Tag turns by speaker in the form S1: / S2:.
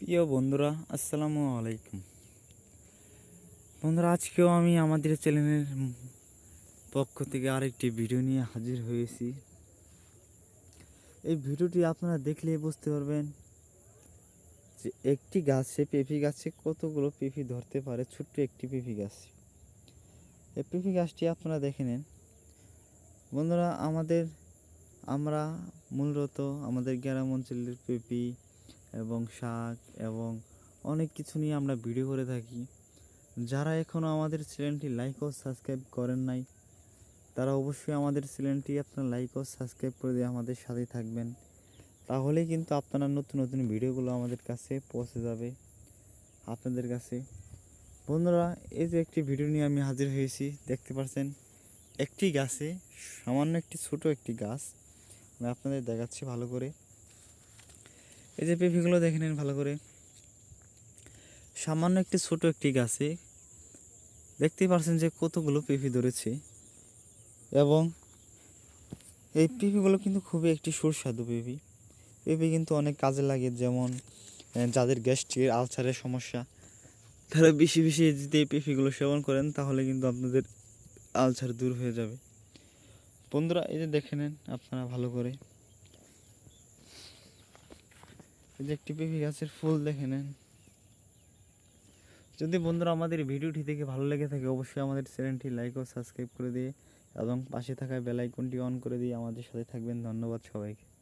S1: প্রিয় বন্ধুরা, আসসালামু আলাইকুম। বন্ধুরা, আজকেও আমি আমাদের চ্যানেলের পক্ষ থেকে আরেকটি ভিডিও নিয়ে হাজির হয়েছি। এই ভিডিওটি আপনারা দেখলে বুঝতে পারবেন যে একটি গাছে পেঁপি গাছে কতগুলো পেঁপি ধরতে পারে, ছোট্ট একটি পেঁপি গাছ। এই পেঁপি গাছটি আপনারা দেখে নেন। বন্ধুরা, আমাদের, আমরা মূলত আমাদের গ্রাম অঞ্চলের পেঁপি এবং শাক এবং অনেক কিছু নিয়ে আমরা ভিডিও করে থাকি। যারা এখনও আমাদের চ্যানেলটি লাইক ও সাবস্ক্রাইব করেন নাই, তারা অবশ্যই আমাদের চ্যানেলটি আপনার লাইক ও সাবস্ক্রাইব করে দিয়ে আমাদের সাথেই থাকবেন। তাহলেই কিন্তু আপনারা নতুন নতুন ভিডিওগুলো আমাদের কাছে পৌঁছে যাবে আপনাদের কাছে। বন্ধুরা, এই যে একটি ভিডিও নিয়ে আমি হাজির হয়েছি, দেখতে পাচ্ছেন একটি গাছে সামান্য একটি ছোট একটি গাছ। আমি আপনাদের দেখাচ্ছি ভালো করে। এই যে পেঁপেগুলো দেখে নিন ভালো করে। সামান্য একটি ছোট একটি গাছে দেখতেই পারছেন যে কতগুলো পেঁপে ধরেছে এবং এই পেঁপেগুলো কিন্তু খুবই একটি সুস্বাদু পেঁপে পেঁপে কিন্তু অনেক কাজে লাগে, যেমন যাদের গ্যাস্ট্রিক আলসারের সমস্যা, তারা বেশি বেশি যদি এই পেঁপেগুলো সেবন করেন, তাহলে কিন্তু আপনাদের আলসার দূর হয়ে যাবে। বন্ধুরা, এই যে দেখে নেন আপনারা ভালো করে এই যে একটি পেঁপে গাছের ফুল দেখে নেন। যদি বন্ধুরা আমাদের ভিডিওটি দেখে ভালো লেগে থাকে, অবশ্যই আমাদের চ্যানেলটি লাইক ও সাবস্ক্রাইব করে দিয়ে এবং পাশে থাকা বেলাইকনটি অন করে দিয়ে আমাদের সাথে থাকবেন। ধন্যবাদ সবাইকে।